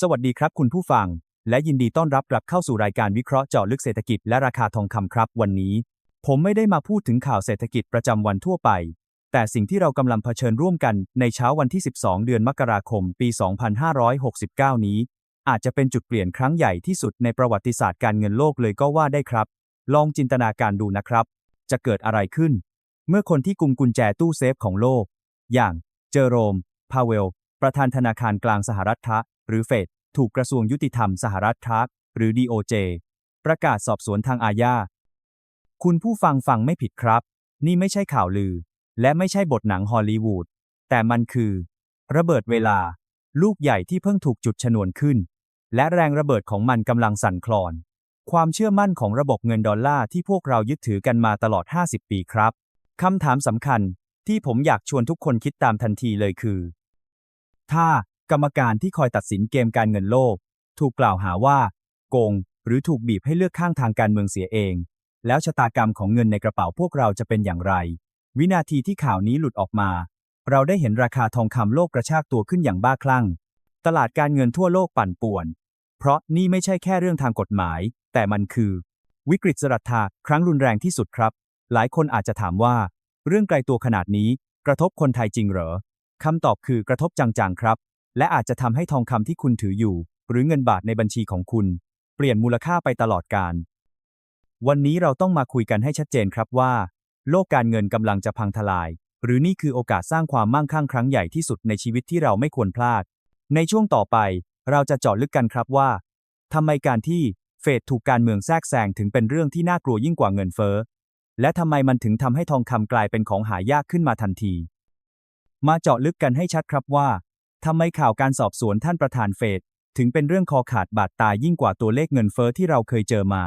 สวัสดีครับคุณผู้ฟัง และยินดีต้อนรับกลับเข้าสู่รายการวิเคราะห์เจาะลึกเศรษฐกิจและราคาทองคำครับ วันนี้ ผมไม่ได้มาพูดถึงข่าวเศรษฐกิจประจำวันทั่วไป แต่สิ่งที่เรากำลังเผชิญร่วมกันในเช้าวันที่ 12 เดือนมกราคม ปี 2569 นี้ อาจจะเป็นจุดเปลี่ยนครั้งใหญ่ที่สุดในประวัติศาสตร์การเงินโลกเลยก็ว่าได้ครับ ลองจินตนาการดูนะครับ จะเกิดอะไรขึ้น เมื่อคนที่กุมกุญแจตู้เซฟของโลก อย่างเจอโรม พาเวล ประธานธนาคารกลางสหรัฐทะ หรือเฟดถูกกระทรวงยุติธรรมสหรัฐทะหรือ DOJ ประกาศสอบสวนทางอาญา คุณผู้ฟังฟังไม่ผิดครับ นี่ไม่ใช่ข่าวลือ และไม่ใช่บทหนังฮอลลีวูด แต่มันคือ ระเบิดเวลา ลูกใหญ่ที่เพิ่งถูกจุดชนวนขึ้น และแรงระเบิดของมันกำลังสั่นคลอน ความเชื่อมั่นของระบบเงินดอลลาร์ที่พวกเรายึดถือกันมาตลอด 50 ปีครับ คำถามสำคัญที่ผมอยากชวนทุกคนคิดตามทันทีเลยคือ ถ้า กรรมการที่คอยตัดสินเกมการเงินโลก ถูกกล่าวหาว่า โกง หรือถูกบีบให้เลือกข้างทางการเมืองเสียเอง แล้วชะตากรรมของเงินในกระเป๋าพวกเราจะเป็นอย่างไร วินาทีที่ข่าวนี้หลุดออกมา เราได้เห็นราคาทองคำโลกกระชากตัวขึ้นอย่างบ้าคลั่ง ตลาดการเงินทั่วโลกปั่นป่วน เพราะนี่ไม่ใช่แค่เรื่องทางกฎหมาย แต่มันคือ วิกฤตสรัทธาครั้งรุนแรงที่สุดครับ หลายคนอาจจะถามว่า เรื่องไกลตัวขนาดนี้ กระทบคนไทยจริงเหรอคำตอบคือกระทบจังๆครับ และอาจจะทำให้ทองคำที่คุณถืออยู่ หรือเงินบาทในบัญชีของคุณ เปลี่ยนมูลค่าไปตลอดการ วันนี้เราต้องมาคุยกันให้ชัดเจนครับว่า โลกการเงินกำลังจะพังทลาย หรือนี่คือโอกาสสร้างความมั่งคั่งครั้งใหญ่ที่สุดในชีวิตที่เราไม่ควรพลาด ในช่วงต่อไป เราจะเจาะลึกกันครับว่าทำไมการที่เฟดถูกการเมืองแทรกแซงถึงเป็นเรื่องที่น่ากลัวยิ่งกว่าเงินเฟ้อ และทำไมมันถึงทำให้ทองคำกลายเป็นของหายากขึ้นมาทันที มาเจาะลึกกันให้ชัดครับว่า ทำไมข่าวการสอบสวนท่านประธานเฟดถึงเป็นเรื่องคอขาดบาดตายยิ่งกว่าตัวเลขเงินเฟ้อที่เราเคยเจอมา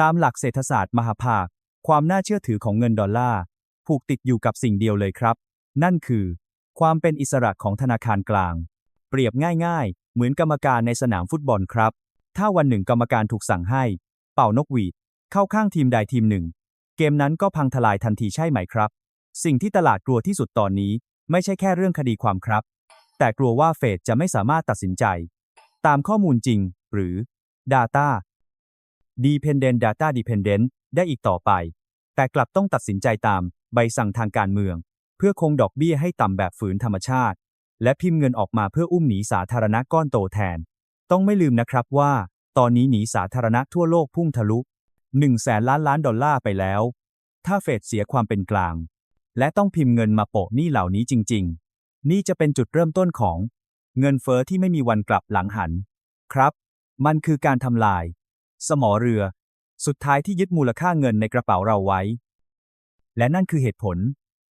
ตามหลักเศรษฐศาสตร์มหาภาค ความน่าเชื่อถือของเงินดอลลาร์ผูกติดอยู่กับสิ่งเดียวเลยครับ นั่นคือ ความเป็นอิสระของธนาคารกลาง เปรียบง่ายๆ เหมือนกรรมการในสนามฟุตบอลครับ ถ้าวันหนึ่งกรรมการถูกสั่งให้ เป่านกหวีด เข้าข้างทีมใดทีมหนึ่ง เกมนั้นก็พังทลายทันทีใช่ไหมครับ สิ่งที่ตลาดกลัวที่สุดตอนนี้ ไม่ใช่แค่เรื่องคดีความครับ แต่กลัวว่าเฟดจะไม่สามารถตัดสินใจ ตามข้อมูลจริง หรือ Data Dependent Data Dependent ได้อีกต่อไป แต่กลับต้องตัดสินใจตามใบสั่งทางการเมือง เพื่อคงดอกเบี้ยให้ต่ำแบบฝืนธรรมชาติ และพิมพ์เงินออกมาเพื่ออุ้มหนีสาธารณะก้อนโตแทน ต้องไม่ลืมนะครับว่า ตอนนี้หนีสาธารณะทั่วโลกพุ่งทะลุ1แสนล้านล้านดอลลาร์ไปแล้ว ถ้าเฟดเสียความเป็นกลาง และต้องพิมพ์เงินมาโปะหนี้เหล่านี้จริง ๆ นี่จะเป็นจุดเริ่มต้นของเงินเฟอ้อที่ไม่มีวันกลับหลังหัน ครับ มันคือการทำลาย สมอเรือ สุดท้ายที่ยึดมูลค่าเงินในกระเป๋าเราไว้ และนั่นคือเหตุผล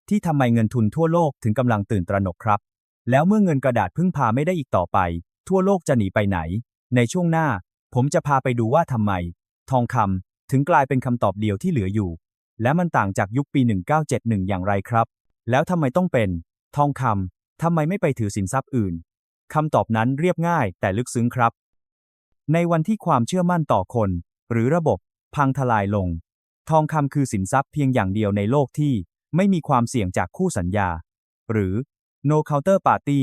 ที่ทำไมเงินทุนทั่วโลกถึงกำลังตื่นตระหนกครับ แล้วเมื่อเงินกระดาษพึ่งพาไม่ได้อีกต่อไป ทั่วโลกจะหนีไปไหน ในช่วงหน้า ผมจะพาไปดูว่าทำไม ทองคำถึงกลายเป็นคำตอบเดียวที่เหลืออยู่ และมันต่างจากยุคปี 1971 อย่างไรครับ แล้วทำไมต้องเป็น ทองคำ ทำไมไม่ไปถือสินทรัพย์อื่นคำตอบนั้นเรียบง่ายแต่ลึกซึ้งครับ ในวันที่ความเชื่อมั่นต่อคน หรือระบบ พังทลายลง ทองคำคือสินทรัพย์เพียงอย่างเดียวในโลกที่ไม่มีความเสี่ยงจากคู่สัญญา หรือ no counterparty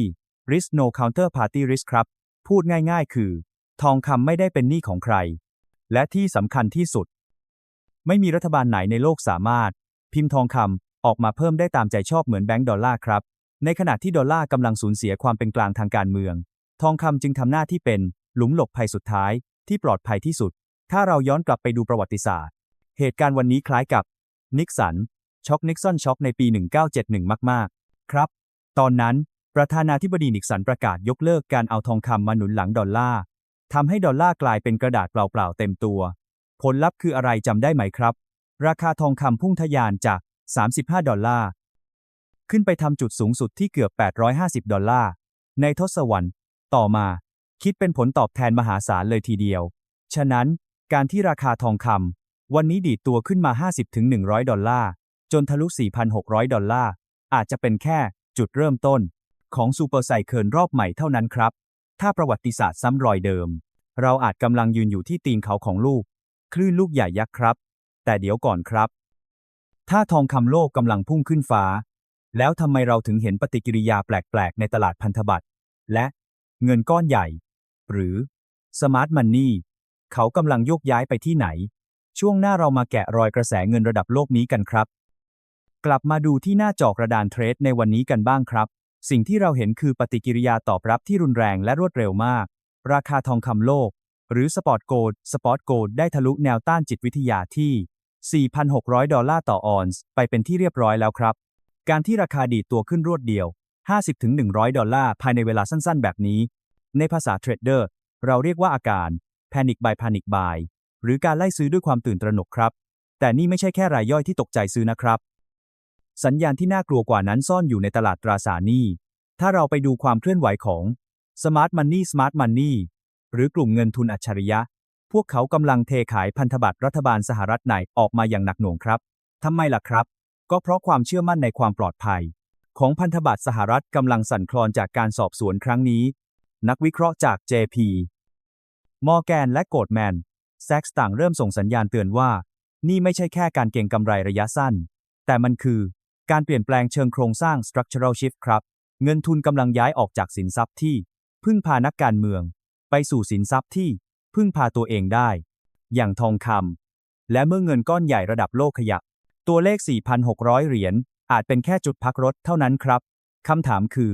risk no counterparty risk ครับ พูดง่ายๆ คือ ทองคำไม่ได้เป็นหนี้ของใคร และที่สำคัญที่สุด ไม่มีรัฐบาลไหนในโลกสามารถ พิมพ์ทองคำออกมาเพิ่มได้ตามใจชอบเหมือนแบงก์ดอลลาร์ครับ ในขณะที่ดอลลาร์กำลังสูญเสียความเป็นกลางทางการเมือง ทองคำจึงทำหน้าที่เป็น หลุมหลบภัยสุดท้ายที่ปลอดภัยที่สุด ถ้าเราย้อนกลับไปดูประวัติศาสตร์ เหตุการณ์วันนี้คล้ายกับ นิกสัน ช็อกนิกสันช็อกในปี 1971 มาก ๆ ครับ ตอนนั้น ประธานาธิบดีนิกสันประกาศยกเลิกการเอาทองคำมาหนุนหลังดอลลาร์ทำให้ดอลลาร์กลายเป็นกระดาษเปล่าๆเต็มตัว ผลลัพธ์คืออะไรจำได้ไหมครับ ราคาทองคำพุ่งทะยานจาก 35 ดอลลาร์ ขึ้นไปทำจุดสูงสุดที่เกือบ 850 ดอลลาร์ ในทศวรรษต่อมา คิดเป็นผลตอบแทนมหาศาลเลยทีเดียว ฉะนั้นการที่ราคาทองคำวันนี้ดีดตัวขึ้นมา 50-100 ดอลลาร์ จนทะลุ 4,600 ดอลลาร์ อาจจะเป็นแค่จุดเริ่มต้น ของซูเปอร์ไซเคิลรอบใหม่เท่านั้นครับ ถ้าประวัติศาสตร์ซ้ำรอยเดิม เราอาจกำลังยืนอยู่ที่ตีนเขาของลูก คลื่นลูกใหญ่ยักษ์ครับ แต่เดี๋ยวก่อนครับ ถ้าทองคำโลกกำลังพุ่งขึ้นฟ้า แล้วทำไมเราถึงเห็นปฏิกิริยาแปลกๆ ในตลาดพันธบัตรและเงินก้อนใหญ่ หรือ Smart Money เขากำลังโยกย้ายไปที่ไหน ช่วงหน้าเรามาแกะรอยกระแสเงินระดับโลกนี้กันครับ กลับมาดูที่หน้าจอกระดานเทรดในวันนี้กันบ้างครับ สิ่งที่เราเห็นคือปฏิกิริยาตอบรับที่รุนแรงและรวดเร็วมาก ราคาทองคำโลก หรือสปอร์ตโกลด์สปอร์ตโกลด์ได้ทะลุแนวต้านจิตวิทยาที่ 4,600 ดอลลาร์ต่อออนซ์ไปเป็นที่เรียบร้อยแล้วครับ การที่ราคาดีตัวขึ้นรวดเดียว 50-100 ดอลลาร์ภายในเวลาสั้นๆ แบบนี้ ในภาษาเทรดเดอร์ เราเรียกว่าอาการ Panic buy Panic buy หรือการไล่ซื้อด้วยความตื่นตระหนกครับ แต่นี่ไม่ใช่แค่รายย่อยที่ตกใจซื้อนะครับ สัญญาณที่น่ากลัวกว่านั้นซ่อนอยู่ในตลาดตราสารหนี้ ถ้าเราไปดูความเคลื่อนไหวของ Smart Money Smart Money หรือกลุ่มเงินทุนอัจฉริยะ พวกเขากำลังเทขายพันธบัตรรัฐบาลสหรัฐไหนออกมาอย่างหนักหน่วงครับทำไมล่ะครับ ก็เพราะความเชื่อมั่นในความปลอดภัย ของพันธบัตรสหรัฐกำลังสั่นคลอนจากการสอบสวนครั้งนี้ นักวิเคราะห์จาก JP มอร์แกนและโกลดแมนแซกส์ต่างเริ่มส่งสัญญาณเตือนว่า นี่ไม่ใช่แค่การเก็งกำไรระยะสั้น แต่มันคือการเปลี่ยนแปลงเชิงโครงสร้าง structural shift ครับ เงินทุนกำลังย้ายออกจากสินทรัพย์ที่ พึ่งพานักการเมือง ไปสู่สินทรัพย์ที่ พึ่งพาตัวเองได้ อย่างทองคำและเมื่อเงินก้อนใหญ่ระดับโลกขยับ ตัวเลข 4,600 เหรียญอาจเป็นแค่จุดพักรถเท่านั้นครับ คำถามคือ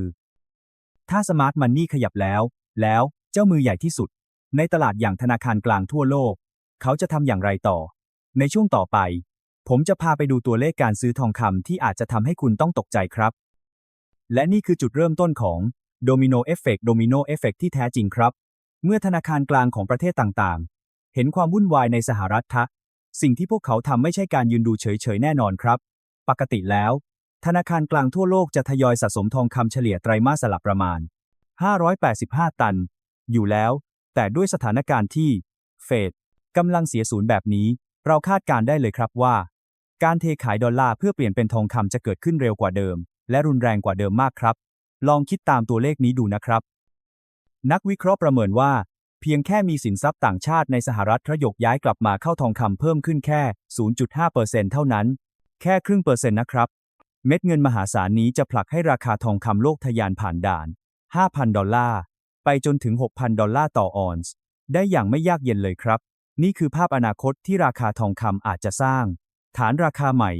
ถ้าสมาร์ทมันนี่ขยับแล้ว แล้วเจ้ามือใหญ่ที่สุด ในตลาดอย่างธนาคารกลางทั่วโลก เขาจะทำอย่างไรต่อ ในช่วงต่อไป ผมจะพาไปดูตัวเลขการซื้อทองคำที่อาจจะทำให้คุณต้องตกใจครับ และนี่คือจุดเริ่มต้นของโดมิโนเอฟเฟกโดมิโนเอฟเฟกที่แท้จริงครับ เมื่อธนาคารกลางของประเทศต่างๆ เห็นความวุ่นวายในสหรัฐทะ สิ่งที่พวกเขาทำไม่ใช่การยืนดูเฉยๆแน่นอนครับ ปกติแล้ว ธนาคารกลางทั่วโลกจะทยอยสะสมทองคำเฉลี่ยไตรมาสละประมาณ 585 ตัน อยู่แล้ว แต่ด้วยสถานการณ์ที่ เฟดกำลังเสียศูนย์แบบนี้ เราคาดการได้เลยครับว่า การเทขายดอลลาร์เพื่อเปลี่ยนเป็นทองคำจะเกิดขึ้นเร็วกว่าเดิม และรุนแรงกว่าเดิมมากครับ ลองคิดตามตัวเลขนี้ดูนะครับ นักวิเคราะห์ประเมินว่า เพียงแค่มีสินทรัพย์ต่างชาติในสหรัฐทยกย้ายกลับมาเข้าทองคำเพิ่มขึ้นแค่ 0.5%เท่านั้น แค่ครึ่งเปอร์เซ็นต์นะครับ เม็ดเงินมหาศาลนี้จะผลักให้ราคาทองคำโลกทะยานผ่านด่าน 5,000 ดอลลาร์ ไปจนถึง 6,000 ดอลลาร์ต่อออนซ์ ได้อย่างไม่ยากเย็นเลยครับ นี่คือภาพอนาคตที่ราคาทองคำอาจจะสร้าง ฐานราคาใหม่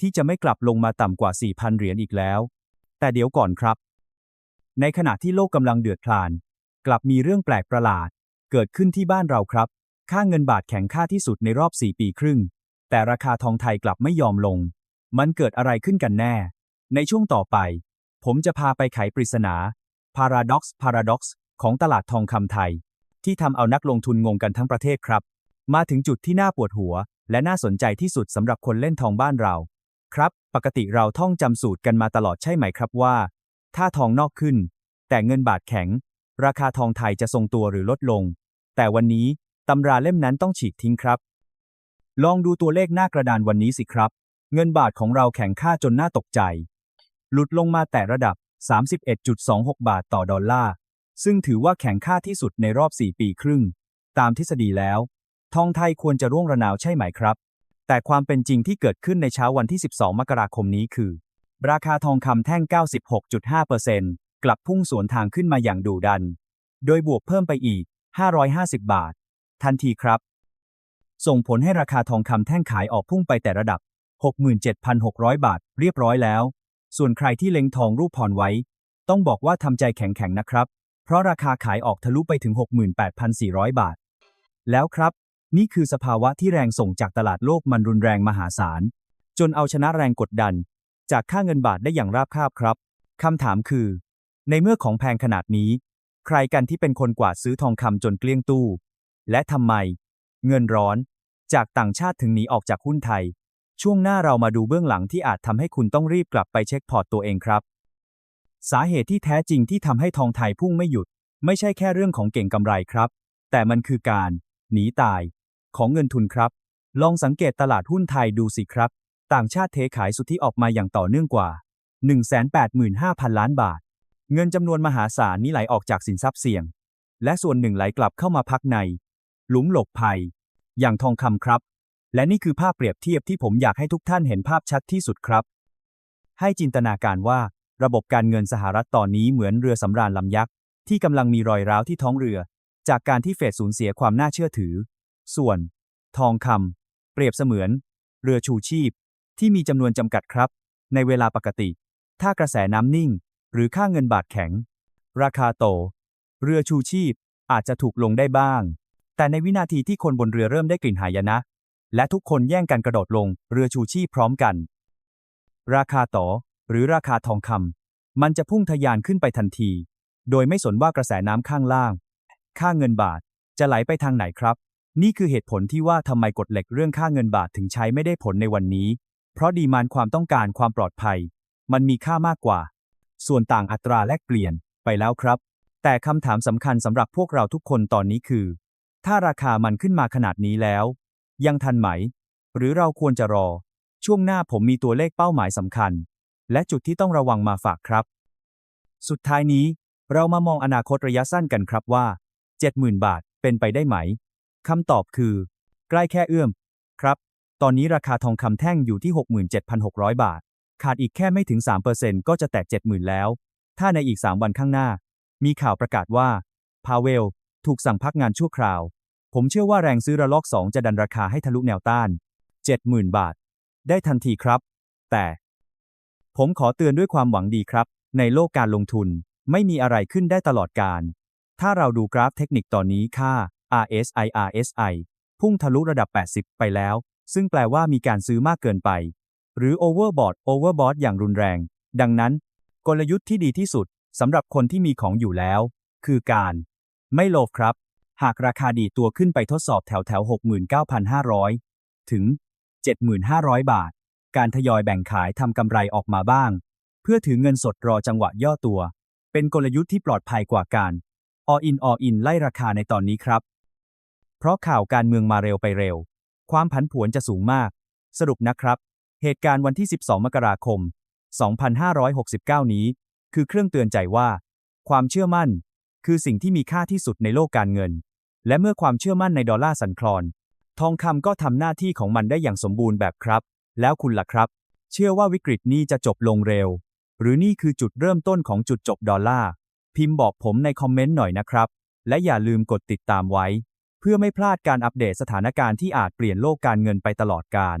ที่จะไม่กลับลงมาต่ำกว่า 4,000 เหรียญอีกแล้ว แต่เดี๋ยวก่อนครับ ในขณะที่โลกกำลังเดือดพล่าน กลับมีเรื่องแปลกประหลาด เกิดขึ้นที่บ้านเราครับ ค่าเงินบาทแข็งค่าที่สุดในรอบ 4 ปีครึ่ง แต่ราคาทองไทยกลับไม่ยอมลง มันเกิดอะไรขึ้นกันแน่ ในช่วงต่อไป ผมจะพาไปไขปริศนา Paradox Paradox ของตลาดทองคำไทย ที่ทำเอานักลงทุนงงกันทั้งประเทศครับ มาถึงจุดที่น่าปวดหัว และน่าสนใจที่สุดสำหรับคนเล่นทองบ้านเรา ครับ ปกติเราท่องจำสูตรกันมาตลอดใช่ไหมครับว่า ถ้าทองนอกขึ้น แต่เงินบาทแข็ง ราคาทองไทยจะทรงตัวหรือลดลง แต่วันนี้ตำราเล่มนั้นต้องฉีกทิ้งครับ ลองดูตัวเลขหน้ากระดานวันนี้สิครับ เงินบาทของเราแข็งค่าจนน่าตกใจ หลุดลงมาแต่ระดับ 31.26 บาทต่อดอลลาร์ ซึ่งถือว่าแข็งค่าที่สุดในรอบ 4 ปีครึ่ง ตามทฤษฎีแล้ว ทองไทยควรจะร่วงระนาวใช่ไหมครับ แต่ความเป็นจริงที่เกิดขึ้นในเช้าวันที่ 12 มกราคมนี้คือ ราคาทองคำแท่ง 96.5%กลับพุ่งสวนทางขึ้นมาอย่างดุดัน โดยบวกเพิ่มไปอีก 550 บาท ทันทีครับ ส่งผลให้ราคาทองคำแท่งขายออกพุ่งไปแต่ระดับ 67,600 บาท เรียบร้อยแล้ว ส่วนใครที่เล็งทองรูปพรไว้ ต้องบอกว่าทำใจแข็งๆนะครับ เพราะราคาขายออกทะลุไปถึง 68,400 บาท แล้วครับ นี่คือสภาวะที่แรงส่งจากตลาดโลกมันรุนแรงมหาศาล จนเอาชนะแรงกดดัน จากค่าเงินบาทได้อย่างราบคาบครับคำถามคือ ในเมื่อของแพงขนาดนี้ ใครกันที่เป็นคนกวาดซื้อทองคำจนเกลี้ยงตู้ และทำไม เงินร้อน จากต่างชาติถึงหนีออกจากหุ้นไทย ช่วงหน้าเรามาดูเบื้องหลังที่อาจทำให้คุณต้องรีบกลับไปเช็คพอร์ตตัวเองครับ สาเหตุที่แท้จริงที่ทำให้ทองไทยพุ่งไม่หยุด ไม่ใช่แค่เรื่องของเก่งกำไรครับ แต่มันคือการ หนีตาย ของเงินทุนครับ ลองสังเกตตลาดหุ้นไทยดูสิครับ ต่างชาติเทขายสุทธิออกมาอย่างต่อเนื่องกว่า 185,000 ล้านบาท เงินจำนวนมหาศาลนี้ไหลออกจากสินทรัพย์เสี่ยง และส่วนหนึ่งไหลกลับเข้ามาพักใน หลุมหลบภัย อย่างทองคำครับ และนี่คือภาพเปรียบเทียบที่ผมอยากให้ทุกท่านเห็นภาพชัดที่สุดครับ ให้จินตนาการว่าระบบการเงินสหรัฐตอนนี้เหมือนเรือสำราญลำยักษ์ที่กำลังมีรอยร้าวที่ท้องเรือ จากการที่เฟดสูญเสียความน่าเชื่อถือ ส่วน ทองคำเปรียบเสมือน เรือชูชีพ ที่มีจำนวนจำกัดครับ ในเวลาปกติ ถ้ากระแสน้ำนิ่ง หรือค่าเงินบาทแข็ง ราคาโต เรือชูชีพอาจจะถูกลงได้บ้าง แต่ในวินาทีที่คนบนเรือเริ่มได้กลิ่นหายนะ และทุกคนแย่งกันกระโดดลงเรือชูชีพพร้อมกัน ราคาต่อ หรือราคาทองคำมันจะพุ่งทะยานขึ้นไปทันที โดยไม่สนว่ากระแสน้ำข้างล่าง ค่าเงินบาทจะไหลไปทางไหนครับ นี่คือเหตุผลที่ว่าทำไมกฎเหล็กเรื่องค่าเงินบาทถึงใช้ไม่ได้ผลในวันนี้ เพราะดีมานความต้องการความปลอดภัย มันมีค่ามากกว่า ส่วนต่างอัตราแลกเปลี่ยนไปแล้วครับ แต่คำถามสำคัญสำหรับพวกเราทุกคนตอนนี้คือ ถ้าราคามันขึ้นมาขนาดนี้แล้ว ยังทันไหม หรือเราควรจะรอ ช่วงหน้าผมมีตัวเลขเป้าหมายสำคัญ และจุดที่ต้องระวังมาฝากครับ สุดท้ายนี้ เรามามองอนาคตระยะสั้นกันครับว่า 70,000 บาทเป็นไปได้ไหมคำตอบคือ ใกล้แค่เอื้อม ครับ ตอนนี้ราคาทองคำแท่งอยู่ที่ 67,600 บาท ขาดอีกแค่ไม่ถึง 3%ก็จะแตะ70,000 แล้ว ถ้าในอีก 3 วันข้างหน้า มีข่าวประกาศว่า พาเวล ถูกสั่งพักงานชั่วคราว ผมเชื่อว่าแรงซื้อระลอก 2 จะดันราคาให้ทะลุแนวต้าน 70,000 บาท ได้ทันทีครับ แต่ ผมขอเตือนด้วยความหวังดีครับ ในโลกการลงทุนไม่มีอะไรขึ้นได้ตลอดการ ถ้าเราดูกราฟเทคนิคตอนนี้ค่า RSI RSI พุ่งทะลุระดับ 80 ไปแล้ว ซึ่งแปลว่ามีการซื้อมากเกินไป หรือ overbought overbought อย่างรุนแรง ดังนั้น กลยุทธ์ที่ดีที่สุดสำหรับคนที่มีของอยู่แล้ว คือการ ไม่โลภครับ หากราคาดีตัวขึ้นไปทดสอบแถวแถว 69,500 ถึง 7,500 บาท การทยอยแบ่งขายทำกำไรออกมาบ้าง เพื่อถือเงินสดรอจังหวะย่อตัว เป็นกลยุทธ์ที่ปลอดภัยกว่าการ all in all in ไล่ราคาในตอนนี้ครับ เพราะข่าวการเมืองมาเร็วไปเร็ว ความผันผวนจะสูงมาก สรุปนะครับ เหตุการณ์วันที่ 12 มกราคม 2569 นี้ คือเครื่องเตือนใจว่า ความเชื่อมั่น คือสิ่งที่มีค่าที่สุดในโลกการเงิน และเมื่อความเชื่อมั่นในดอลลาร์สั่นคลอน ทองคำก็ทำหน้าที่ของมันได้อย่างสมบูรณ์แบบครับ แล้วคุณล่ะครับ เชื่อว่าวิกฤตนี้จะจบลงเร็ว หรือนี่คือจุดเริ่มต้นของจุดจบดอลลาร์ พิมพ์บอกผมในคอมเมนต์หน่อยนะครับ และอย่าลืมกดติดตามไว้ เพื่อไม่พลาดการอัปเดตสถานการณ์ที่อาจเปลี่ยนโลกการเงินไปตลอดกาล